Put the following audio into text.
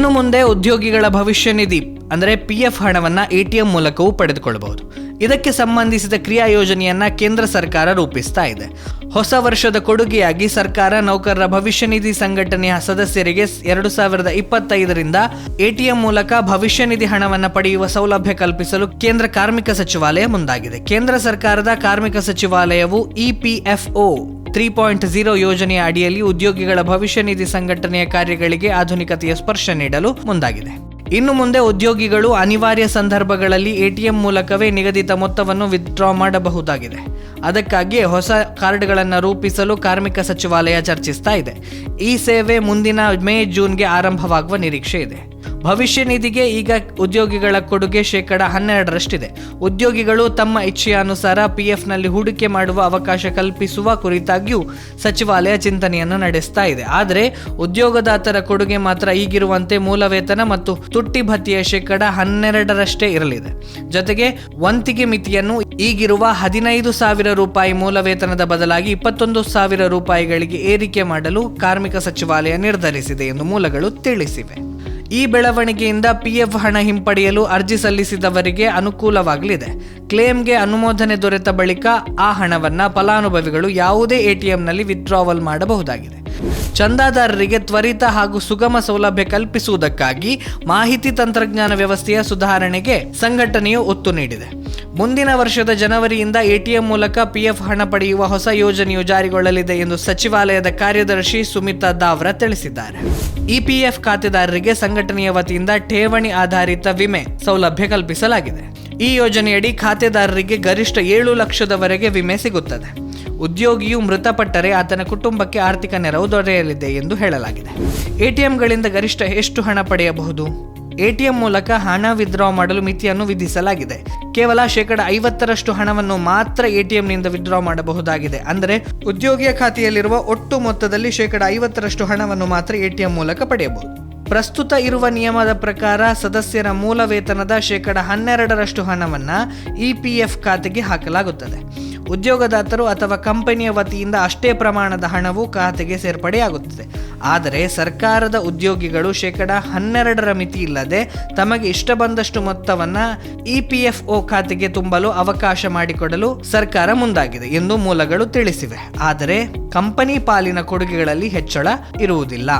ಇನ್ನು ಮುಂದೆ ಉದ್ಯೋಗಿಗಳ ಭವಿಷ್ಯ ನಿಧಿ, ಅಂದರೆ ಪಿ ಎಫ್ ಹಣವನ್ನು ಎ ಟಿ ಎಂ ಮೂಲಕವೂ ಪಡೆದುಕೊಳ್ಳಬಹುದು. ಇದಕ್ಕೆ ಸಂಬಂಧಿಸಿದ ಕ್ರಿಯಾ ಯೋಜನೆಯನ್ನ ಕೇಂದ್ರ ಸರ್ಕಾರ ರೂಪಿಸ್ತಾ ಇದೆ. ಹೊಸ ವರ್ಷದ ಕೊಡುಗೆಯಾಗಿ ಸರ್ಕಾರ ನೌಕರರ ಭವಿಷ್ಯ ನಿಧಿ ಸಂಘಟನೆಯ ಸದಸ್ಯರಿಗೆ ಎರಡು ಸಾವಿರದ ಇಪ್ಪತ್ತೈದರಿಂದ ಎಟಿಎಂ ಮೂಲಕ ಭವಿಷ್ಯ ನಿಧಿ ಹಣವನ್ನು ಪಡೆಯುವ ಸೌಲಭ್ಯ ಕಲ್ಪಿಸಲು ಕೇಂದ್ರ ಕಾರ್ಮಿಕ ಸಚಿವಾಲಯ ಮುಂದಾಗಿದೆ. ಕೇಂದ್ರ ಸರ್ಕಾರದ ಕಾರ್ಮಿಕ ಸಚಿವಾಲಯವು ಇಪಿಎಫ್ಒ ತ್ರೀ ಪಾಯಿಂಟ್ ಝೀರೋ ಯೋಜನೆಯ ಅಡಿಯಲ್ಲಿ ಉದ್ಯೋಗಿಗಳ ಭವಿಷ್ಯ ನಿಧಿ ಸಂಘಟನೆಯ ಕಾರ್ಯಗಳಿಗೆ ಆಧುನಿಕತೆಯ ಸ್ಪರ್ಶ ನೀಡಲು ಮುಂದಾಗಿದೆ. ಇನ್ನು ಮುಂದೆ ಉದ್ಯೋಗಿಗಳು ಅನಿವಾರ್ಯ ಸಂದರ್ಭಗಳಲ್ಲಿ ಎಟಿಎಂ ಮೂಲಕವೇ ನಿಗದಿತ ಮೊತ್ತವನ್ನು ವಿತ್ಡ್ರಾ ಮಾಡಬಹುದಾಗಿದೆ. ಅದಕ್ಕಾಗಿಯೇ ಹೊಸ ಕಾರ್ಡ್ಗಳನ್ನು ರೂಪಿಸಲು ಕಾರ್ಮಿಕ ಸಚಿವಾಲಯ ಚರ್ಚಿಸ್ತಾ ಇದೆ. ಈ ಸೇವೆ ಮುಂದಿನ ಮೇ, ಜೂನ್ಗೆ ಆರಂಭವಾಗುವ ನಿರೀಕ್ಷೆ ಇದೆ. ಭವಿಷ್ಯ ನಿಧಿಗೆ ಈಗ ಉದ್ಯೋಗಿಗಳ ಕೊಡುಗೆ ಶೇಕಡ ಹನ್ನೆರಡರಷ್ಟಿದೆ. ಉದ್ಯೋಗಿಗಳು ತಮ್ಮ ಇಚ್ಛೆಯಾನುಸಾರ ಪಿಎಫ್ನಲ್ಲಿ ಹೂಡಿಕೆ ಮಾಡುವ ಅವಕಾಶ ಕಲ್ಪಿಸುವ ಕುರಿತಾಗಿಯೂ ಸಚಿವಾಲಯ ಚಿಂತನೆಯನ್ನು ನಡೆಸ್ತಾ ಇದೆ. ಆದರೆ ಉದ್ಯೋಗದಾತರ ಕೊಡುಗೆ ಮಾತ್ರ ಈಗಿರುವಂತೆ ಮೂಲ ವೇತನ ಮತ್ತು ತುಟ್ಟಿ ಭತ್ಯೆಯ ಶೇಕಡ ಹನ್ನೆರಡರಷ್ಟೇ ಇರಲಿದೆ. ಜೊತೆಗೆ ವಂತಿಗೆ ಮಿತಿಯನ್ನು ಈಗಿರುವ ಹದಿನೈದು ಸಾವಿರ ರೂಪಾಯಿ ಮೂಲ ವೇತನದ ಬದಲಾಗಿ ಇಪ್ಪತ್ತೊಂದು ಸಾವಿರ ರೂಪಾಯಿಗಳಿಗೆ ಏರಿಕೆ ಮಾಡಲು ಕಾರ್ಮಿಕ ಸಚಿವಾಲಯ ನಿರ್ಧರಿಸಿದೆ ಎಂದು ಮೂಲಗಳು ತಿಳಿಸಿವೆ. ಈ ಬೆಳವಣಿಗೆಯಿಂದ ಪಿಎಫ್ ಹಣ ಹಿಂಪಡೆಯಲು ಅರ್ಜಿ ಸಲ್ಲಿಸಿದವರಿಗೆ ಅನುಕೂಲವಾಗಲಿದೆ. ಕ್ಲೇಮ್ಗೆ ಅನುಮೋದನೆ ದೊರೆತ ಬಳಿಕ ಆ ಹಣವನ್ನು ಫಲಾನುಭವಿಗಳು ಯಾವುದೇ ಎಟಿಎಂನಲ್ಲಿ ವಿತ್ಡ್ರಾವಲ್ ಮಾಡಬಹುದಾಗಿದೆ. ಚಂದಾದಾರರಿಗೆ ತ್ವರಿತ ಹಾಗೂ ಸುಗಮ ಸೌಲಭ್ಯ ಕಲ್ಪಿಸುವುದಕ್ಕಾಗಿ ಮಾಹಿತಿ ತಂತ್ರಜ್ಞಾನ ವ್ಯವಸ್ಥೆಯ ಸುಧಾರಣೆಗೆ ಸಂಘಟನೆಯು ಒತ್ತು ನೀಡಿದೆ. ಮುಂದಿನ ವರ್ಷದ ಜನವರಿಯಿಂದ ಎಟಿಎಂ ಮೂಲಕ ಪಿಎಫ್ ಹಣ ಪಡೆಯುವ ಹೊಸ ಯೋಜನೆಯು ಜಾರಿಗೊಳ್ಳಲಿದೆ ಎಂದು ಸಚಿವಾಲಯದ ಕಾರ್ಯದರ್ಶಿ ಸುಮಿತಾ ದಾವ್ರಾ ತಿಳಿಸಿದ್ದಾರೆ. ಇಪಿಎಫ್ ಖಾತೆದಾರರಿಗೆ ಸಂಘಟನೆಯ ವತಿಯಿಂದ ಠೇವಣಿ ಆಧಾರಿತ ವಿಮೆ ಸೌಲಭ್ಯ ಕಲ್ಪಿಸಲಾಗಿದೆ. ಈ ಯೋಜನೆಯಡಿ ಖಾತೆದಾರರಿಗೆ ಗರಿಷ್ಠ ಏಳು ಲಕ್ಷದವರೆಗೆ ವಿಮೆ ಸಿಗುತ್ತದೆ. ಉದ್ಯೋಗಿಯು ಮೃತಪಟ್ಟರೆ ಆತನ ಕುಟುಂಬಕ್ಕೆ ಆರ್ಥಿಕ ನೆರವು ದೊರೆಯಲಿದೆ ಎಂದು ಹೇಳಲಾಗಿದೆ. ಎಟಿಎಂಗಳಿಂದ ಗರಿಷ್ಠ ಎಷ್ಟು ಹಣ ಪಡೆಯಬಹುದು? ಎಟಿಎಂ ಮೂಲಕ ಹಣ ವಿತ್ಡ್ರಾ ಮಾಡಲು ಮಿತಿಯನ್ನು ವಿಧಿಸಲಾಗಿದೆ. ಕೇವಲ ಶೇಕಡ ಐವತ್ತರಷ್ಟು ಹಣವನ್ನು ಮಾತ್ರ ಎಟಿಎಂನಿಂದ ವಿತ್ಡ್ರಾ ಮಾಡಬಹುದಾಗಿದೆ. ಅಂದರೆ ಉದ್ಯೋಗಿಯ ಖಾತೆಯಲ್ಲಿರುವ ಒಟ್ಟು ಮೊತ್ತದಲ್ಲಿ ಶೇಕಡ ಐವತ್ತರಷ್ಟು ಹಣವನ್ನು ಮಾತ್ರ ಎಟಿಎಂ ಮೂಲಕ ಪಡೆಯಬಹುದು. ಪ್ರಸ್ತುತ ಇರುವ ನಿಯಮದ ಪ್ರಕಾರ ಸದಸ್ಯರ ಮೂಲ ವೇತನದ ಶೇಕಡ ಹನ್ನೆರಡರಷ್ಟು ಹಣವನ್ನು ಇ ಪಿ ಎಫ್ ಖಾತೆಗೆ ಹಾಕಲಾಗುತ್ತದೆ. ಉದ್ಯೋಗದಾತರು ಅಥವಾ ಕಂಪನಿಯ ವತಿಯಿಂದ ಅಷ್ಟೇ ಪ್ರಮಾಣದ ಹಣವು ಖಾತೆಗೆ ಸೇರ್ಪಡೆಯಾಗುತ್ತದೆ. ಆದರೆ ಸರ್ಕಾರದ ಉದ್ಯೋಗಿಗಳು ಶೇಕಡ ಹನ್ನೆರಡರ ಮಿತಿ ಇಲ್ಲದೆ ತಮಗೆ ಇಷ್ಟ ಬಂದಷ್ಟು ಮೊತ್ತವನ್ನು ಇ ಪಿ ಎಫ್ ಒ ಖಾತೆಗೆ ತುಂಬಲು ಅವಕಾಶ ಮಾಡಿಕೊಡಲು ಸರ್ಕಾರ ಮುಂದಾಗಿದೆ ಎಂದು ಮೂಲಗಳು ತಿಳಿಸಿವೆ. ಆದರೆ ಕಂಪನಿ ಪಾಲಿನ ಕೊಡುಗೆಗಳಲ್ಲಿ ಹೆಚ್ಚಳ ಇರುವುದಿಲ್ಲ.